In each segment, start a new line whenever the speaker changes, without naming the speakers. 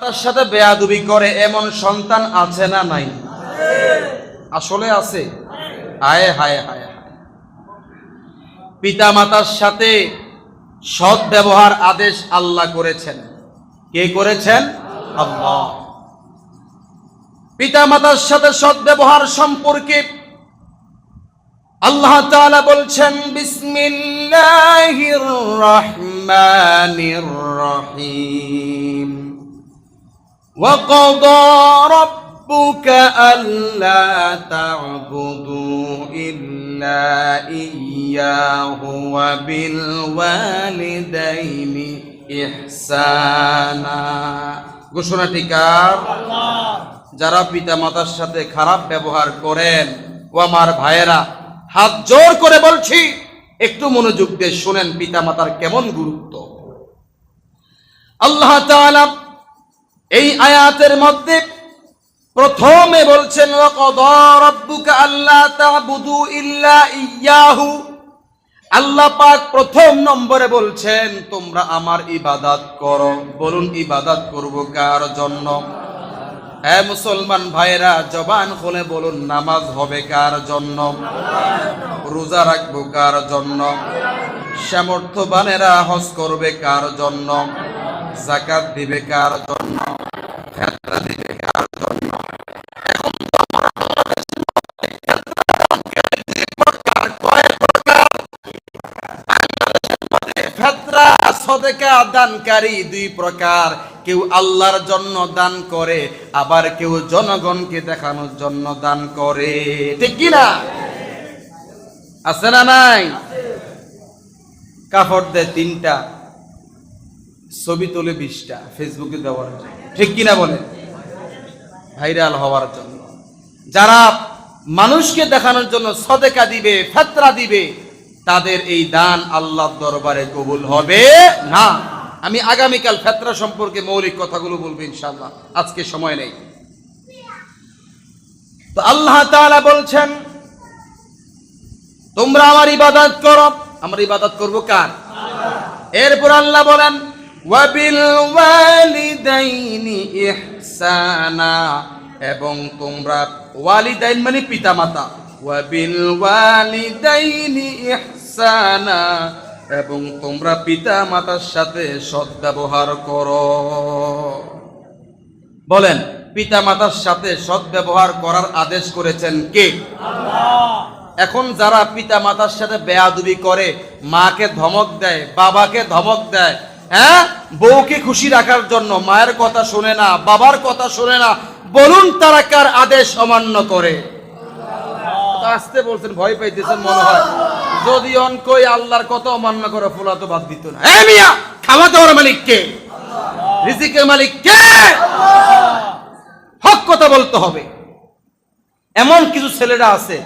তার সাথে বেয়াদুবি করে এমন সন্তান আছে না নাই? আসলে আছে। হায় হায় হায় পিতা মাতার সাথে সৎ ব্যবহার আদেশ আল্লাহ করেছেন। কে করেছেন? আল্লাহ। পিতা মাতার সাথে সৎ ব্যবহার সম্পর্কে আল্লাহ তাআলা বলছেন, বিসমিল্লাহির রহমানির রহিম। وقضى ربك ألا تعبدوا إلا إياه وبالوالدين إحسانا ঘোষণাটি কার যারা পিতা মাতার সাথে খারাপ ব্যবহার করেন ও আমার ভাইয়েরা হাত জোর করে বলছি একটু মনোযোগ দিয়ে শোনেন পিতা মাতার কেমন গুরুত্ব আল্লাহ তাআলা এই আয়াতের মধ্যে প্রথমে বলছেন আল্লাহ পাক প্রথম নম্বরে বলছেন, তোমরা আমার ইবাদত করো। বলুন, ইবাদত করব কার জন্য? হ্যাঁ মুসলমান ভাইরা জবান খুলে বলুন, নামাজ হবে কার জন্য? রোজা রাখব কার জন্য? সামর্থ্যবানেরা হজ করবে কার জন্য? জাকাত দিবে কার জন্য? সদেকা দানকারী দুই প্রকার। কেউ আল্লাহর জন্য দান করে, আবার কেউ জনগণকে দেখানোর জন্য দান করে। ঠিক কি না? আছে না নাই? কাপড় দেয় তিনটা, ছবি তোলে বিশটা, ফেসবুকে দেওয়ার জন্য ঠিক কিনা বলে ভাইরাল হওয়ার জন্য। যারা মানুষকে দেখানোর জন্য সদেকা দিবে, ফেতরা দিবে তাদের এই দান আল্লাহর দরবারে কবুল হবে না। আমি আগামীকাল ফেতরা সম্পর্কে মৌলিক কথাগুলো বলব ইনশাআল্লাহ। আজকে সময় নেই। তো আল্লাহ তাআলা বলছেন, তোমরা আমার ইবাদত করো। আমার ইবাদত করব কার? এরপর আল্লাহ বলেন, ওয়াবিল ওয়ালিদাইনি ইহসানা। এবং তোমরা ওয়ালিদাইন মানে পিতামাতা। ওয়াবিল ওয়ালিদাইনি ইহসানা। এবং তোমরা পিতা মাতার সাথে সদ্ব্যবহার করো। বলেন পিতা মাতার সাথে সদ্ব্যবহার করার আদেশ করেছেন কে? এখন যারা পিতা মাতার সাথে বেয়াদুবি করে মাকে ধমক দেয় বাবাকে ধমক দেয় হ্যাঁ? বউকে খুশি রাখার জন্য মায়ের কথা শোনে না বাবার কথা শোনে না বলুন তারা কার আদেশ অমান্য করে? আসতে বলছেন, ভয় পাইতেছেন মনে হয়। যদি অনকই আল্লাহর কথা অমান্য করে, ফোলা তো বাদ দিত না। হ্যাঁ মিয়া, খাওয়া দাওয়ার মালিক কে? রিজিকের মালিক কে? হক কথা বলতে হবে। এমন কিছু ছেলেরা আছে,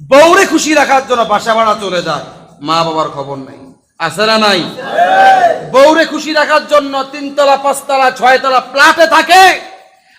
বউরে খুশি রাখার জন্য বাসা ভাড়া চলে যায়। মা বাবার খবর নাই। না নাই? বউরে খুশি রাখার জন্য তিনতলা, পাঁচতলা, ছয়তলা প্লাটে থাকে।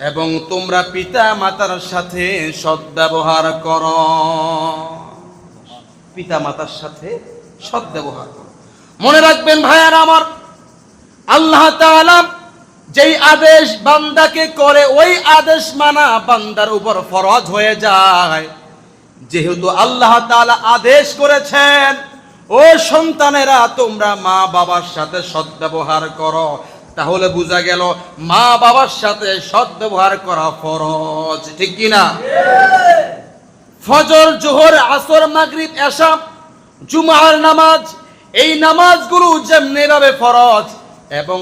এবং তোমরা পিতা মাতার সাথে সদ্ব্যবহার কর। পিতা মাতার সাথে সদ্ব্যবহার কর। মনে রাখবেন ভাইয়ার আমার, আল্লাহ তাআলা যেই আদেশ বান্দাকে করে, ওই আদেশ মানা বান্দার উপর ফরজ হয়ে যায়। যেহেতু আল্লাহ তাআলা আদেশ করেছেন, ও সন্তানেরা তোমরা মা বাবার সাথে সদ্ব্যবহার করো। তাহলে বোঝা গেল মা বাবার সাথে সদ্ব্যবহার করা ফরজ। ঠিক কিনা ফজর, জোহর, আসর, মাগরিব এসা জুমার নামাজ, এই নামাজগুলো যেমনি ভাবে ফরজ, এবং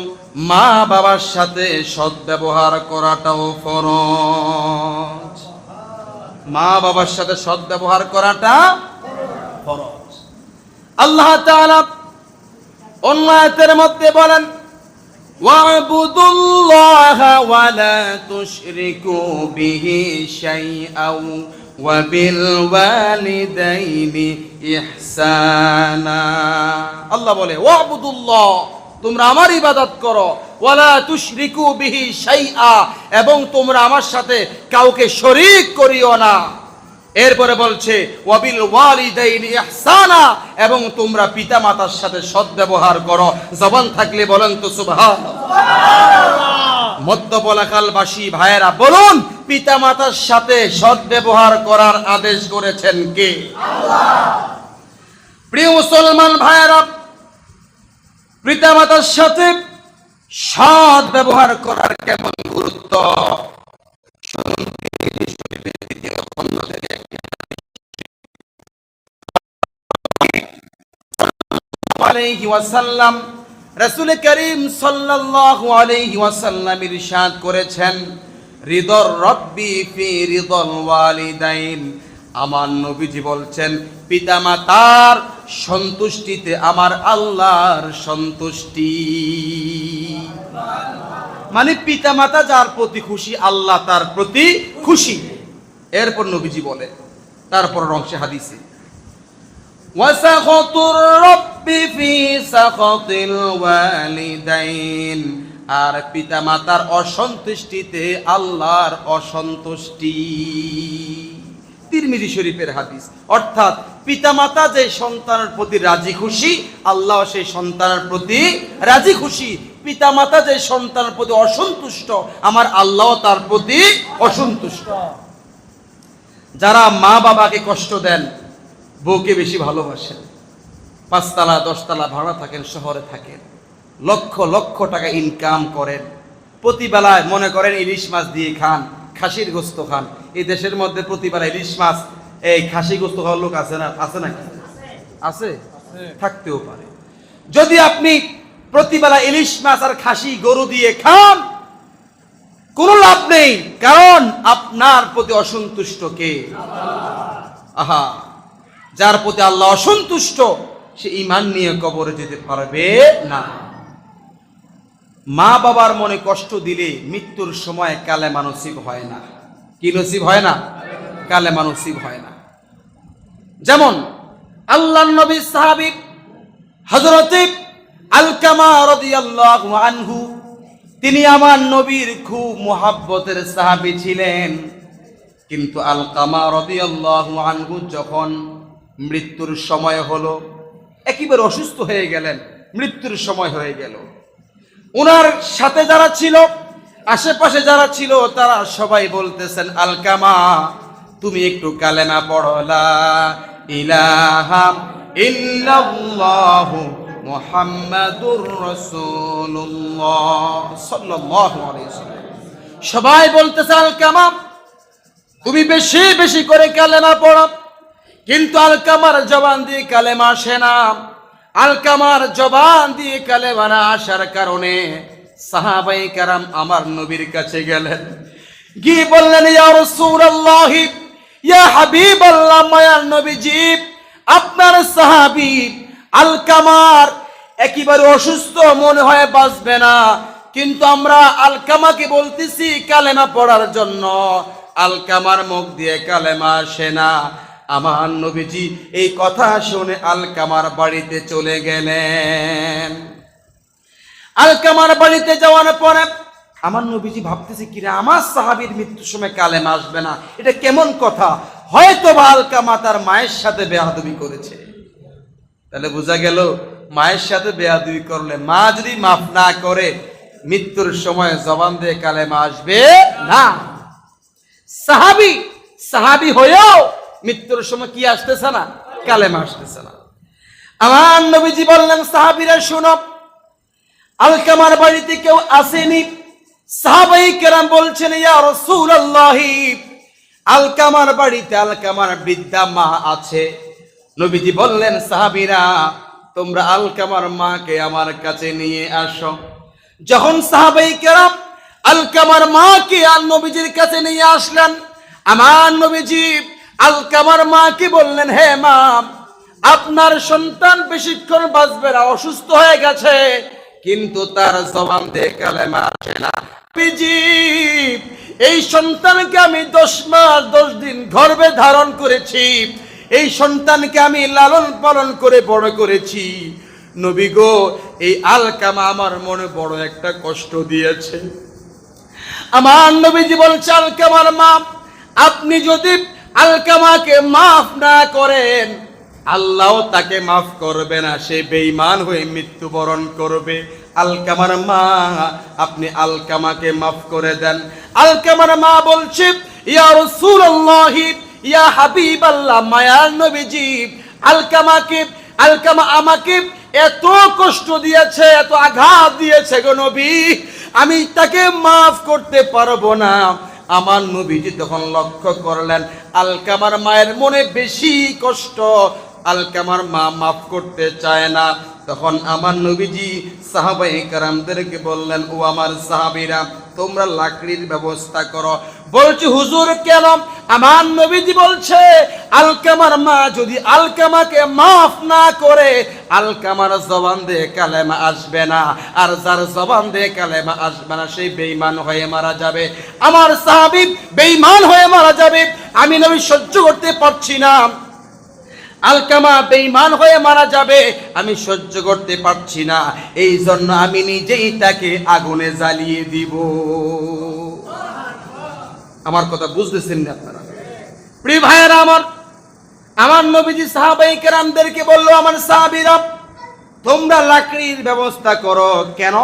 মা বাবার সাথে সদ্ব্যবহার করাটাও ফরজ। মা বাবার সাথে সদ্ব্যবহার করাটা ফরজ। আল্লাহ তাআলা অন্য মধ্যে বলেন واعبدوا الله ولا تشركوا به شيئا وبالوالدين إحسانا আল্লাহ বলে ওয়াবুদুল্লাহ তোমরা আমার ইবাদত করো ওয়ালা তুশরিকু বিহি শাইআ এবং তোমরা আমার সাথে কাউকে শরীক করিও না এরপরে বলছে, ওয়াবিল ওয়ালিদাইন ইহসানা এবং তোমরা পিতামাতার সাথে সদ্ব্যবহার করো। জবান থাকলে বলেন তো সুবহান মধ্যবলাকালবাসী ভাইয়েরা, বলুন, পিতামাতার সাথে সদ্ব্যবহার করার আদেশ করেছেন কে? প্রিয় মুসলমান ভাইয়েরা, পিতামাতার সাথে সৎ ব্যবহার করার কেমন গুরুত্ব? আলাইহি ওয়াসাল্লাম রাসূল করিম সাল্লাল্লাহু আলাইহি ওয়াসাল্লাম ইরশাদ করেছেন হৃদর রব্বি ফি রিদল ওয়ালিদাইন। আমার নবীজি বলছেন, পিতামাতার সন্তুষ্টিতে আমার আল্লাহর সন্তুষ্টি। মানে পিতামাতা যার প্রতি খুশি, আল্লাহ তার প্রতি খুশি। এরপর নবীজি বলে তারপর অংশে হাদিসে, ওয়াসাখতুর في سخط الوالدين আর পিতামাতার অসন্তুষ্টিতে আল্লাহর অসন্তুষ্টি তিরমিজি শরীফের হাদিস অর্থাৎ পিতামাতা যে সন্তানের প্রতি রাজি খুশি আল্লাহ সেই সন্তানের প্রতি রাজি খুশি পিতামাতা যে সন্তানের প্রতি অসন্তুষ্ট আমার আল্লাহ তার প্রতি অসন্তুষ্ট যারা মা বাবাকে কষ্ট দেন বউকে বেশি ভালোবাসেন পাঁচতলা, দশতলা ভাড়া থাকেন, শহরে থাকেন। লক্ষ লক্ষ টাকা ইনকাম করেন। প্রতিবেলায় মনে করেন ইলিশ মাছ দিয়ে খান, খাসির গোস্ত খান। এই দেশের মধ্যে প্রতিবেলা ইলিশ মাছ, এই খাসি গোস্ত খাওয়ার লোক আছে না, আছে নাকি? আছে? থাকতেও পারে। যদি আপনি প্রতিবেলা ইলিশ মাছ আর খাসি, গরু দিয়ে খান, কোনো লাভ নেই, কারণ আপনার প্রতি অসন্তুষ্ট কে? আহা! যার প্রতি আল্লাহ অসন্তুষ্ট সে ইমান নিয়ে কবরে যেতে পারবে না। মা বাবার মনে কষ্ট দিলে মৃত্যুর সময় কালে মানসিক হয় না। কি নসিব হয় না? কালে মানসিক হয় না। যেমন আল্লাহ নবী সাহাবি হজরত আলকামা রাদিয়াল্লাহু আনহু, তিনি আমার নবীর খুব মোহাব্বতের সাহাবী ছিলেন। কিন্তু আলকামা রাদিয়াল্লাহু আনহু যখন মৃত্যুর সময় হলো একেবারে অসুস্থ হয়ে গেলেন, মৃত্যুর সময় হয়ে গেল। ওনার সাথে যারা ছিল, আশেপাশে যারা ছিল, তারা সবাই বলতেছেন, আলকামা, তুমি একটু কালেমা পড়লা ইলাহা ইল্লাল্লাহু মুহাম্মাদুর রাসূলুল্লাহ সাল্লাল্লাহু আলাইহি ওয়াসাল্লাম। সবাই বলতেছে, আলকামা, তুমি বেশি বেশি করে কালেমা পড়ো। কিন্তু আলকামার জবান দিয়ে কালেমা আসে না। আলকামার জবান দিয়ে কালেমা না আসার কারণে সাহাবাই কারাম আমার নবীর কাছে গেলেন। গিয়ে বললেন, ইয়া রাসূলুল্লাহ, ইয়া হাবিবাল্লাহ মায়ার নবীজি, আপনার সাহাবী আলকামার একেবারে অসুস্থ, মনে হয় বাঁচবে না। কিন্তু আমরা আলকামাকে বলতেছি কালেমা পড়ার জন্য। আলকামার মুখ দিয়ে কালেমা আসে না। আমার নবীজি, এই কথা শুনে আলকামার বাড়িতে চলে গেলেন। আলকামার বাড়িতে যাওয়ার পরে আমার নবীজি ভাবতেছে, কিরে, আমার সাহাবীর মৃত্যুর সময় কালেমা আসবে না। এটা কেমন কথা? হয়তো বা আলকামা তার মায়ের সাথে বেহাদবি করেছে। তাহলে বোঝা গেল, মায়ের সাথে বেয়াদুই করলে মা যদি মাফ না করে, মৃত্যুর সময় জবান দিয়ে কালেমা আসবে না। সাহাবি সাহাবি হয়েও মৃত্যুর সময় কি আসতেছে না? কালেমা আসতেছে না। আমার নবীজি বললেন, সাহাবিরা, শুনো, আলকামার বাড়িতে কেউ আসেনি। সাহাবাই কেরাম বলছেন আলকামার বাড়িতে আলকামার বৃদ্ধা মা আছে। নবীজি বললেন, সাহাবিরা, তোমরা আলকামার মাকে আমার কাছে নিয়ে আসো। যখন সাহাবাই কেরাম আলকামার মাকে আর নবীজির কাছে নিয়ে আসলেন, আমার নবীজি আলকামার মা কি বললেন হে মা আপনার সন্তান বেশিক্ষণ বাঁচবে না অসুস্থ হয়ে গেছে কিন্তু তার জবান দিয়ে কালেমা আসে না। নবীজি, এই সন্তানকে আমি দশ মাস দশ দিন গর্ভে ধারণ করেছি। এই সন্তানকে আমি লালন পালন করে বড় করেছি। নবী গো এই আলকামা আমার মনে বড় একটা কষ্ট দিয়েছে। আমার নবীজি বলছে আলকামার মা আপনি যদি আলকামাকে মাফ না করেন, আল্লাহ তাকে মাফ করবে না, সে বেঈমান হয়ে মৃত্যুবরণ করবে। আলকামার মা, আপনি আলকামাকে মাফ করে দেন। আলকামার মা বলছে, ইয়া রাসূলুল্লাহি, ইয়া হাবিবাল্লাহ, মায়ার নবীজি, আলকামাকে, আলকামা আমাকে এত কষ্ট দিয়েছে, এত আঘাত দিয়েছে গো নবী, আমি তাকে মাফ করতে পারব না। আমার নবীজি তখন লক্ষ্য করলেন, আলকামার মায়ের মনে বেশি কষ্ট, আলকামার মা মাফ করতে চায় না। তখন আমার নবীজি সাহাবাই কারামদেরকে বললেন, ও আমার সাহাবীরা তোমরা লাকড়ির ব্যবস্থা করো। বলছি, হুজুর কেন আমার নবীজি বলছে, আলকামার মা যদি আলকামাকে মাফ না করে, আলকামার জবান দিয়ে কালেমা আসবে না। আর যার জবান দিয়ে কালেমা আসবে না, সেই বেইমান হয়ে মারা যাবে। আমার সাহাবী বেইমান হয়ে মারা যাবে। আমি নবী সহ্য করতে পারছি না। আলকামা বেঈমান হয়ে মারা যাবে। আমি সহ্য করতে পারছি না। এই জন্য আমি নিজেই তাকে আগুনে জ্বালিয়ে দিব। আমার কথা বুঝতেছেন না আপনারা? প্রিয় ভাইয়েরা আমার আমার নবীজি সাহাবাই কেরামদেরকে বলল, আমার সাহাবিরা, তোমরা লাকড়ির ব্যবস্থা করো। কেন?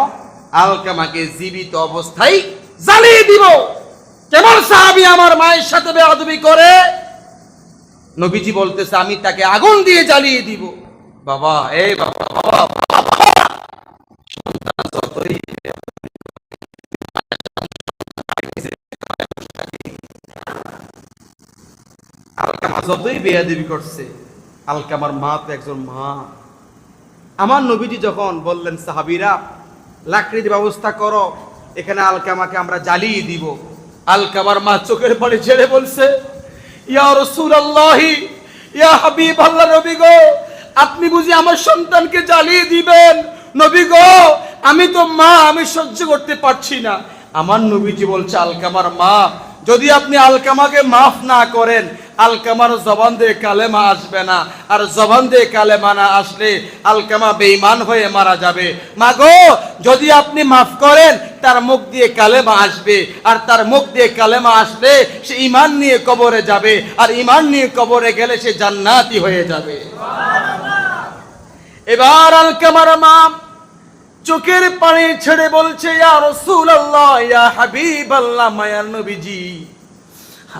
আলকামাকে জীবিত অবস্থায় জ্বালিয়ে দিব। কেমন সাহাবি আমার মায়ের সাথে বেয়াদবি করে নবীজি বলতেছে, আমি তাকে আগুন দিয়ে জ্বালিয়ে দিব। বাবা, এই বাবা বাবা যতই বেয়াদেবি করছে, আলকামার মা তো একজন মা। আমার নবীজি যখন বললেন, সাহাবিরা, লাকড়ির ব্যবস্থা করো, এখানে আলকামাকে আমরা জ্বালিয়ে দিব। আলকামার মা চোখের পানি ছেড়ে বলছে ইয়া রাসূলুল্লাহি, ইয়া হাবিব আল্লাহ গো, আপনি বুঝি আমার সন্তানকে জ্বালিয়ে দিবেন? নবী গো, আমি তো মা, আমি সহ্য করতে পারছি না। আমার নবীজি বলছে, আলকামার মা, যদি আপনি আলকামাকে মাফ না করেন আলকামার জবান দিয়ে কালেমা আসবে না। আর জবান দিয়ে কালেমা না আসলে আলকামা বেঈমান হয়ে মারা যাবে। মাগো, যদি আপনি মাফ করেন, তার মুখ দিয়ে কালেমা আসবে। আর তার মুখ দিয়ে কালেমা আসলে সে ইমান নিয়ে কবরে যাবে। আর ইমান নিয়ে কবরে গেলে সে জান্নাতি হয়ে যাবে। এবার আলকামার মা চোখের পানি ছেড়ে বলছে, ইয়া রাসূলুল্লাহ, ইয়া হাবিবাল্লাহ মায়ার নবীজি।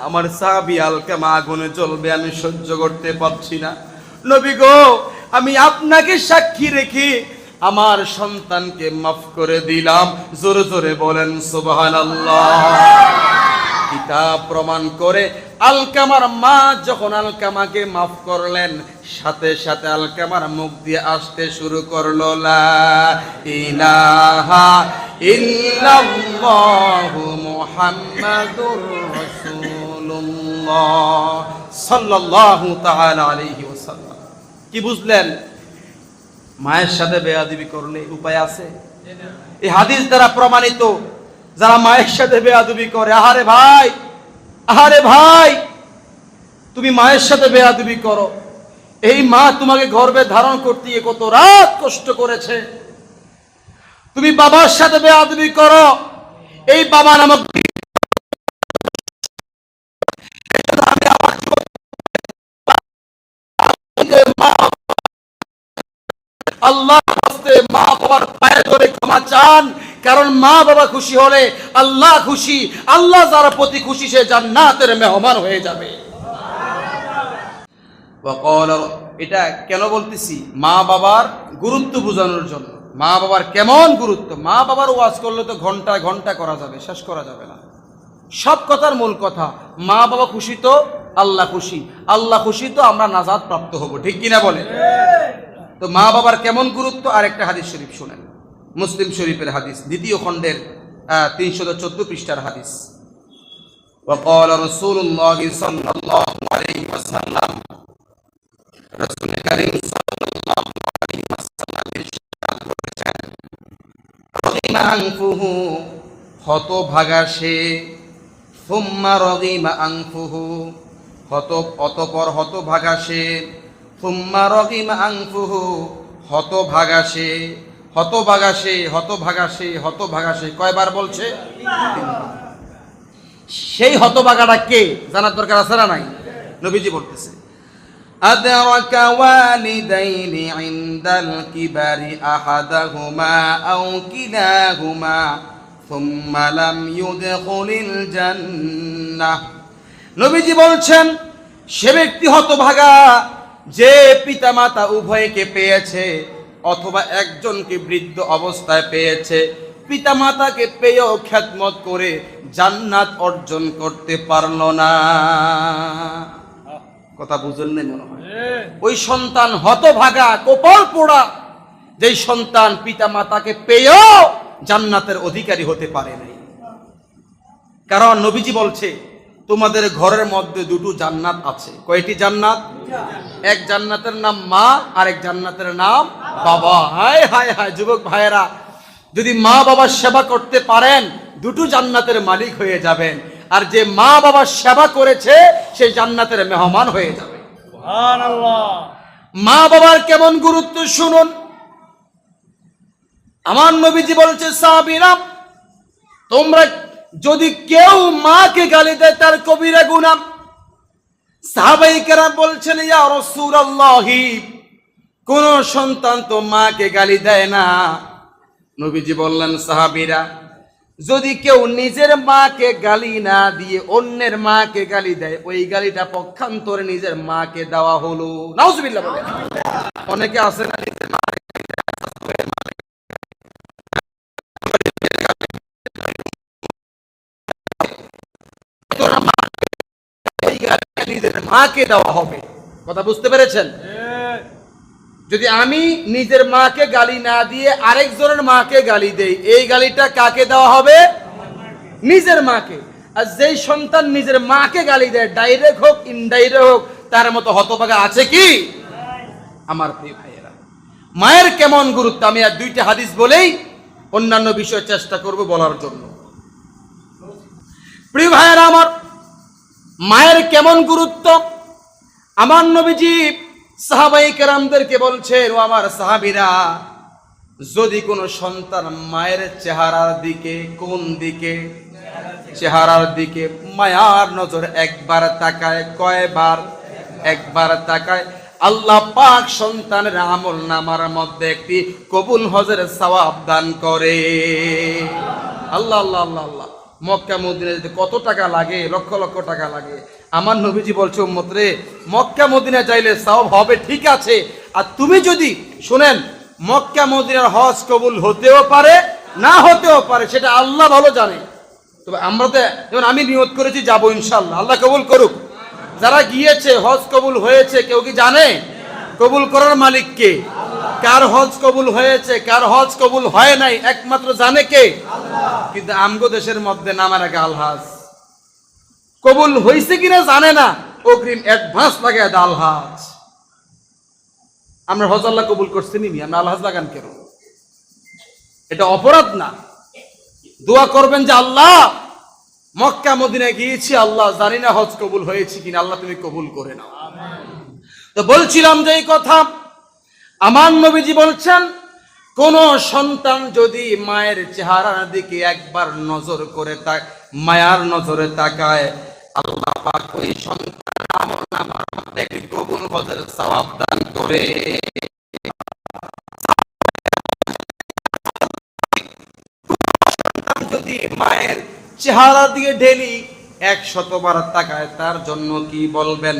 আমার সাহাবি আলকামা আগুনে জ্বলবে আমি সহ্য করতে পারছি না। নবী গো, আমি আপনাকে সাক্ষী রেখে আমার সন্তানকে মাফ করে দিলাম। জোরে জোরে বলেন, সুবহানাল্লাহ। কিতাব প্রমাণ করে আলকামার মা যখন আলকামাকে মাফ করলেন, সাথে সাথে আলকামার মুখ দিয়ে আসতে শুরু করল, লা ইলাহা ইল্লাল্লাহু মুহাম্মাদুর রাসূলুল্লাহ। কি বুঝলেন? মায়ের সাথে বেয়াদবি করলে উপায় আছে? এই হাদিস দ্বারা প্রমাণিত, যারা মায়ের সাথে বেয়াদবি করে, আহারে ভাই আহারে ভাই, তুমি মায়ের সাথে বেয়াদবি করো। এই মা তোমাকে গর্ভে ধারণ করতে গিয়ে কত রাত কষ্ট করেছে। তুমি বাবার সাথে বেয়াদবি করো। এই বাবা নামক আল্লাহ মা বাবার পায়ে ধরে ক্ষমা চান। কারণ মা বাবা খুশি হলে আল্লাহ খুশি, আল্লাহ যার প্রতি খুশি সে জান্নাতের মেহমান হয়ে যাবে। এটা কেন বলতেছি? মা বাবার গুরুত্ব বোঝানোর জন্য। মা বাবার কেমন গুরুত্ব? মা বাবার ওয়াজ করলে তো ঘণ্টা ঘণ্টা করা যাবে, শেষ করা যাবে না। সব কথার মূল কথা, মা বাবা খুশি তো আল্লাহ খুশি। আল্লাহ খুশি তো আমরা নাজাদ প্রাপ্ত হব, ঠিক কিনা বলে তো মা বাবার কেমন গুরুত্ব আর একটা হাদিস শরীফ শুনেন মুসলিম শরীফের হাদিস দ্বিতীয় খণ্ডের তিনশো চোদ্দ পৃষ্ঠার হাদিস وقال رسول الله صلى الله عليه وسلم رسول كريم صلى الله عليه وسلم ইরশাদ করেছেন রগিমা আনফুহু হতভাগা সে সুম্মা রগিমা আনফুহু হত অতপর হতভাগা সে সুম্মা রগিমা আনফুহু হতভাগা সে হতভাগা সে হতভাগা সে হতভাগা সে কয়বার বলছে সেই হতভাগাটা কে জানার দরকার আছে না নাই নবীজি বলতেছে أدرك والدين عند الكبر أحدهما أو كلاهما ثم لم يدخل الجنة নবীজি বলছেন সে ব্যক্তি হতভাগা যে পিতামাতা উভয়কে পেয়েছে অথবা একজনকে বৃদ্ধ অবস্থায় পেয়েছে পিতামাতাকে পেয়েও খ্যাতমত করে জান্নাত অর্জন করতে পারল না। কথা বুঝেন নাই মনে হয়? ওই সন্তান হতভাগা কপাল পোড়া যেই সন্তান পিতা মাতাকে পেয়েও জান্নাতের অধিকারী হতে পারে নাই। কারণ নবীজি বলছে তোমাদের ঘরের মধ্যে দুটো জান্নাত আছে। কয়টি জান্নাত? এক জান্নাতের নাম মা আর এক জান্নাতের নাম বাবা। হায় হায় হায় যুবক ভাইয়েরা যদি মা বাবার সেবা করতে পারেন দুটো জান্নাতের মালিক হয়ে যাবেন। আর যে মা বাবার সেবা করেছে সেই জান্নাতের মেহমান হয়ে যাবে। মা বাবার কেমন গুরুত্ব শুনুন। আমার নবীজি বলছে সাহাবীরা তোমরা যদি কেউ মাকে গালি দেয়, তার কবিরা গুনাম সাহাবাই কেরাম বলছেন, ইয়া রাসূলুল্লাহি, কোন সন্তান তো মাকে গালি দেয় না। নবীজি বললেন, সাহাবীরা, যদি কেউ নিজের মাকে গালি না দিয়ে অন্যের মাকে গালি দেয়, ওই গালিটা পক্ষান্তরে নিজের মাকে দেওয়া হলো। নাউজুবিল্লাহ বলে অনেকে আছে না, নিজের মাকে কথা বুঝতে পেরেছেন? যদি আমি নিজের মাকে গালি না দিয়ে মাকে গালি দেই, এই গালিটা কাকে দেওয়া হবে? নিজের মাকে। আর যেই সন্তান নিজের মাকে গালি দেয় ডাইরেক্ট হোক ইনডাইরেক্ট হোক, তার মতো হতভাগা আছে কি? আমার ভাইয়েরা, মায়ের কেমন গুরুত্ব? আমি আর দুইটা হাদিস বলেই অন্যান্য বিষয় চেষ্টা করব বলার জন্য। প্রিয় ভাইয়েরা, আমার মায়ের কেমন গুরুত্ব? আমার নবীজি সাহাবাই কেরামদেরকে বলছেন, ও আমার সাহাবিরা, যদি কোনো সন্তান মায়ের চেহারার দিকে, কোন দিকে? চেহারার দিকে মায়ার নজর একবার তাকায়, কয়বার? একবার তাকায়। আল্লাহ পাক সন্তানের আমল নামার মধ্যে একটি কবুল হজের সওয়াব দান করে। আল্লাহ আল্লাহ আল্লাহ আল্লাহ। মক্কা মদিনা যেতে কত টাকা লাগে? লক্ষ লক্ষ টাকা লাগে। আমার নবীজি বলছে, উম্মত রে, মক্কা মদিনা চাইলে সব হবে, ঠিক আছে। আর তুমি যদি, শুনেন, মক্কা মদিনার হজ কবুল হতেও পারে, না হতেও পারে, সেটা আল্লাহ ভালো জানে। তবে আমরা তো, যেমন আমি নিয়ত করেছি, যাব ইনশাল্লাহ আল্লাহ কবুল করুক। যারা গিয়েছে, হজ কবুল হয়েছে, কেউ কি জানে? কবুল করার মালিক কে? কার হজ কবুল হয়েছে কার হজ কবুল হয় নাই একমাত্র জানে কে? কিন্তু আমগো দেশের মধ্যে নামার আগে আলহাজ। কবুল হয়েছে কিনা জানে না অগ্রিম অ্যাডভান্স লাগে আলহাজ। আমরা হজ আল্লাহ কবুল করছি নিমি আমরা আলহাজ লাগান কেন? এটা অপরাধ না। দোয়া করবেন যে আল্লাহ মক্কা মদিনায় গিয়েছি আল্লাহ জানি না হজ কবুল হয়েছে কিনা আল্লাহ তুমি কবুল করে নাও। তো বলছিলাম যে এই কথা আমার নবীজি বলছেন, কোন সন্তান যদি মায়ের চেহারার দিকে একবার নজর করে তাক, মায়ার নজরে তাকায়, আল্লাহ পাক ওই সন্তান আমল নামার মধ্যে কবুল হজের সওয়াব দান করে। যদি মায়ের চেহারা দিয়ে ডেলি এক শতবার তাকায়, তার জন্য কি বলবেন?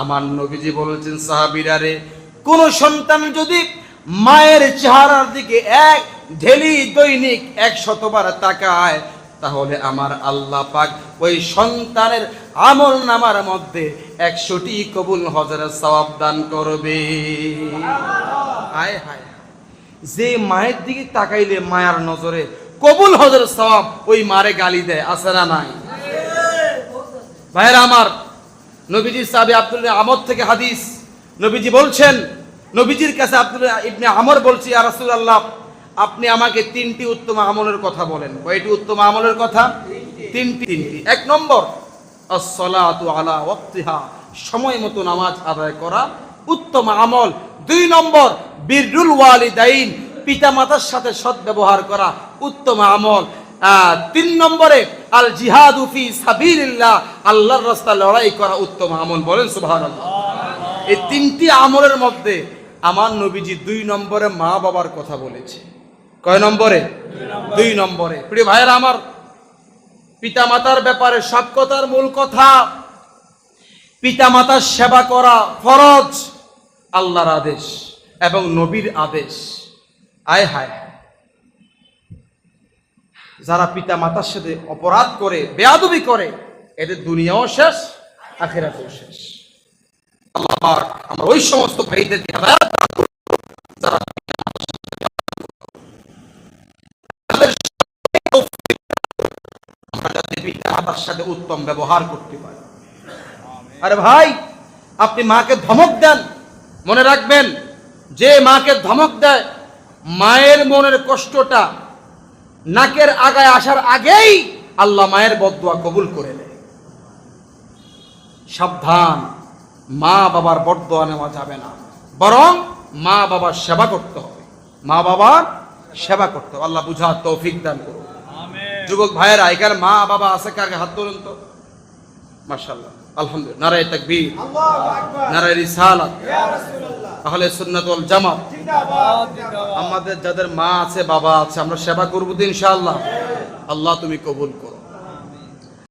আমার নবীজি বলেছেন, সাহাবিরা রে কোন সন্তান যদি মায়ের চেহারার দিকে এক ঢেলি দৈনিক এক শতবার তাকায় তাহলে আমার আল্লাহ পাক ওই সন্তানের আমল নামার মধ্যে একশোটি কবুল হজরের সবাব দান করবে। হায় হায়। যে মায়ের দিকে তাকাইলে মায়ার নজরে কবুল হজর সবাব ওই মারে গালি দেয় আছে না নাই? ভাইয়েরা আমার নবীজি সাহাবি আব্দুল আমদ থেকে হাদিস নবীজি বলছেন, নবীজির কাছে আব্দুল ইবনে আমর বলছি, ইয়া রাসূলুল্লাহ, আপনি আমাকে তিনটি উত্তম আমলের কথা বলেন। কয়টি উত্তম আমলের কথা? তিনটি। তিনটি। এক নম্বর আলা সময় মতো নামাজ আদায় করা উত্তম আমল। দুই নম্বর বিররুল ওয়ালিদাইন পিতা মাতার সাথে সদ্ব্যবহার করা উত্তম আমল। তিন নম্বরে আল জিহাদু ফি সাবিলিল্লাহ আল্লাহর রাস্তায় লড়াই করা উত্তম আমল। বলেন সুবহানাল্লাহ। এই তিনটি আমলের মধ্যে আমার নবীজি দুই নম্বরে মা বাবার কথা বলেছে। কয় নম্বরে? দুই নম্বরে। প্রিয় ভাইয়েরা, আমার পিতা মাতার ব্যাপারে সব কথার মূল কথা পিতা মাতার সেবা করা ফরজ, আল্লাহর আদেশ এবং নবীর আদেশ। আয় হায়। যারা পিতা মাতার সাথে অপরাধ করে, বেয়াদবি করে, এদের দুনিয়াও শেষ, আখেরাতেও শেষ। আল্লাহ পাক আমরা ওই সমস্ত ভাইদেরকে মাতার সাথে উত্তম ব্যবহার করতে পারি। আরে ভাই, আপনি মাকে ধমক দেন, মনে রাখবেন, যে মাকে ধমক দেয়, মায়ের মনের কষ্টটা নাকের আগায় আসার আগেই আল্লাহ মায়ের বদুয়া কবুল করে নেয়। সাবধান। মা বাবার বরদোয়া নেওয়া যাবে না। বরং মা বাবার সেবা করতে হবে। মা বাবার সেবা করতে হবে। আল্লাহ বুঝা তৌফিক দান করুন। যুবক ভাইয়েরা এখানে মা বাবা আছে কাকে হাত ধরুন তো? মার্শাল্লাহ আলহামদুলিল্লাহ। নারায় তাকবীর। নারায় রিসালাত। তাহলে সুন্নাত ওয়াল জামাত। আমাদের যাদের মা আছে বাবা আছে আমরা সেবা করব তো ইনশাআল্লাহ। আল্লাহ তুমি কবুল করো।